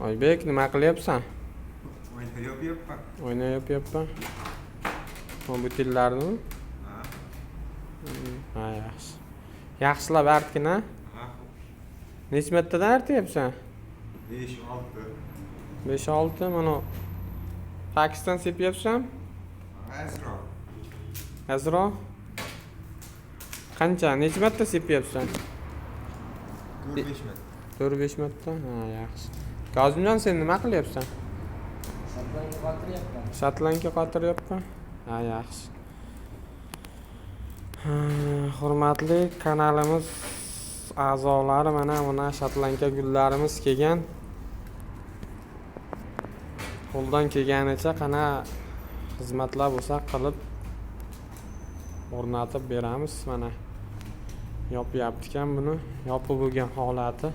oybek nima qilyapsan? O'ynayapyapman. Bu butillarni Ha. ha yaxshi. Yaxshilab artgin a Ha. necha martadan artyapsan? 5 6. besh olti mana pakistan sepyapsan? Azroq. azroq qancha necha marta sepyapsan? 4 5 metr. to'rt besh marta? Ha yaxshi kozimjon sen nima qilyapsan shotlandga qotiryapman ha yaxshi hurmatli kanalimiz a'zolari mana buna shotlandga gullarimiz kelgan. Qo'ldan kelganicha qana xizmatlar bo'lsa qilib o'rnatib beramiz mana. Yopyapti ekan buni yopib bo'lgan holati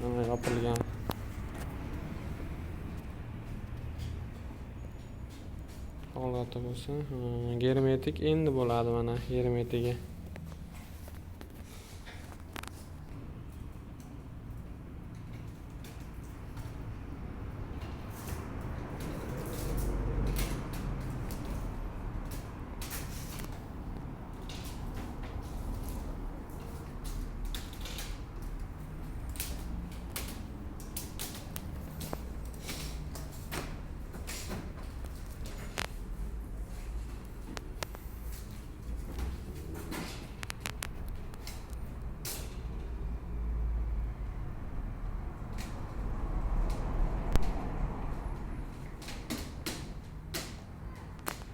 mana yopilgan holati bo'lsa ha, germetik endi bo'ladi mana germetiga